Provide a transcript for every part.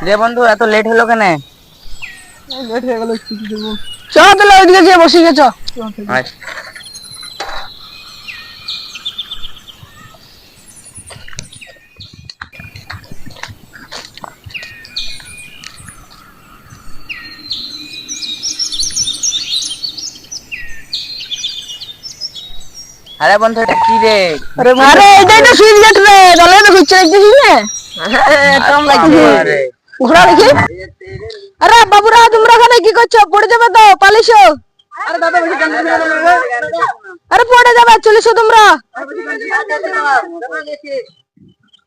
রে বন্ধু এত লেট হলো কেন? লেট হয়ে গেল চ তাহলে ওইদিকে গিয়ে বসে গেছ। আরে বন্ধু এটা কি রে? আরে আরে এইটাই তো সুইচ গেট রে দলে তো ঘুরছে দেখছিস না টম লাগছে আরে, ঘোড়া দেখি? আরে বাবুরা তোমরা ওখানে কি করছ? পড়ে যাবে তো পালিশো আরে পড়ে যাবে চলিস তোমরা?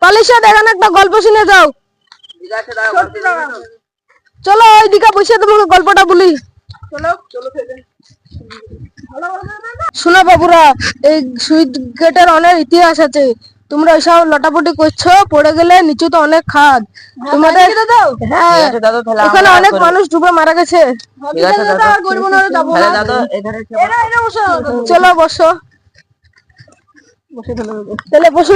পালিশো দেখান একটা গল্প শুনে যাও। চলো ওইদিকে বসে তোমাকে গল্পটা বলি। শোনো বাবুরা এই সুইট গেটের অনেক ইতিহাস আছে। তোমরা ওইসব লটাপটি করছ পড়ে গেলে নিচু তো অনেক খাদ। তোমাদের হ্যাঁ দাদু তাহলে ওখানে অনেক মানুষ ডুবে মারা গেছে। চলো বসো। তাহলে বসো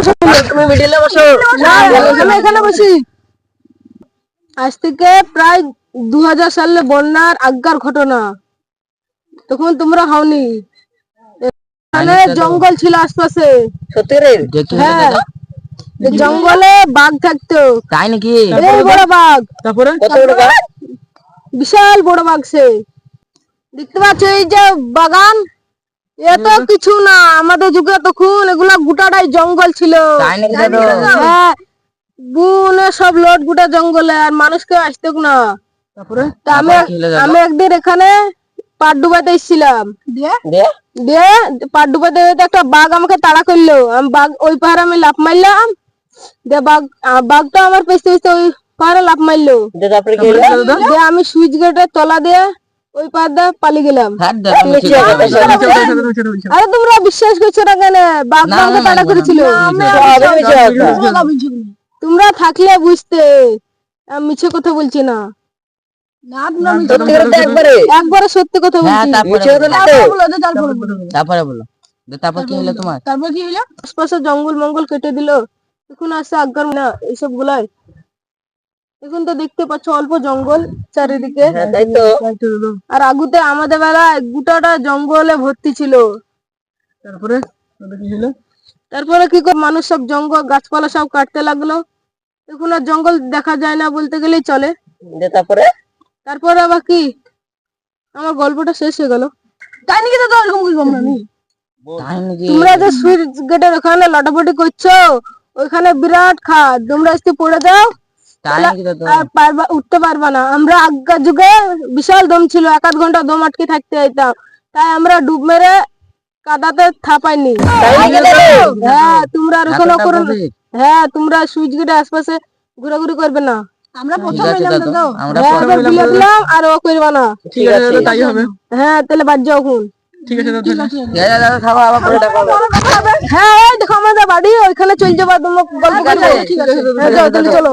তুমি মিডিলে বসো। না, এখানে এখানে বসি। আজ থেকে প্রায় দু হাজার সালে বন্যার আজ্ঞার ঘটনা। তখন তোমরা হওনি। এখানে জঙ্গল ছিল আশপাশে। সত্যি রে হ্যাঁ। জঙ্গলে বাঘ থাকতো। তাই নাকি? এই বড় বাঘ। তারপরে? বিশাল বড় বাঘ সে। দেখতে পাচ্ছ এই যে বাগান? এত কিছু না। আমাদের যুগে তখন এগুলা গোটাটাই জঙ্গল ছিল। তাই নাকি দাদু? হ্যাঁ। বুনে সব লোট গোটা জঙ্গলে আর মানুষ কেউ আসতো না। তারপরে? তা আমি? আমি একদিন এখানে পাট ডুবাতে এসেছিলাম। দিয়ে? দিয়ে পাট যেতে একটা বাঘ আমাকে তাড়া করল আমি বাঘ ওই পাহাড়ে আমি লাফ মারলাম দিয়ে বাঘ বাঘটা আমার পেছতে পেছতে ওই পাহাড়ে লাফ মারলো দিয়ে আমি সুইচ গেটের তলা দিয়ে ওই পাহাড় দিয়ে পালিয়ে গেলাম আরে তোমরা বিশ্বাস করছ না কেন বাঘ আমাকে তাড়া করেছিল তোমরা থাকলে বুঝতে আমি মিছে কথা বলছি না একবারে। একবারে সত্যি কথা বলছি। তারপরে বলো। তারপরে বলো দিয়ে তারপর কি হলো তোমার? তারপর কি হলো? আশপাশে জঙ্গল মঙ্গল কেটে দিল। এখন আসছে আজ্ঞার না এইসব গুলাই এখন তো দেখতে পাচ্ছ অল্প জঙ্গল চারিদিকে। হ্যাঁ আর আগুতে আমাদের বেলায় গোটাটা জঙ্গলে ভর্তি ছিল। তারপরে? তারপরে কি করে মানুষ সব জঙ্গল গাছপালা সব কাটতে লাগল। এখন আর জঙ্গল দেখা যায় না বলতে গেলেই চলে। তারপরে? তারপরে আবার কি? আমার গল্পটা শেষ হয়ে গেল। তাই নাকি কি আমি তোমরা যে সুইচ গেটের ওখানে লটাপটি করছ ওইখানে বিরাট খাদ। তোমরা পড়ে আর পারবা উঠতে পারবা না। আমরা আগের যুগে বিশাল দম ছিল এক আধ ঘণ্টা দম আটকে থাকতে যেতাম তাই আমরা ডুব মেরে কাদাতে থাপাইনি। হ্যাঁ তোমরা আর ওখানে করো হ্যাঁ তোমরা সুইচ গেটের আশপাশে ঘোরাঘুরি করবে না। আমরা হ্যাঁ পরে এবার বিলে দিলাম আর ও করবা না। ঠিক আছে তাই হবে। হ্যাঁ তাহলে বাদ যাও এখন। ঠিক আছে দাদু। খাব আবার পরে দেখা হবে। হ্যাঁ দেখো আমাদের বাড়ি ওইখানে চল যাবা তোমার গল্প করব। হ্যাঁ, চলো।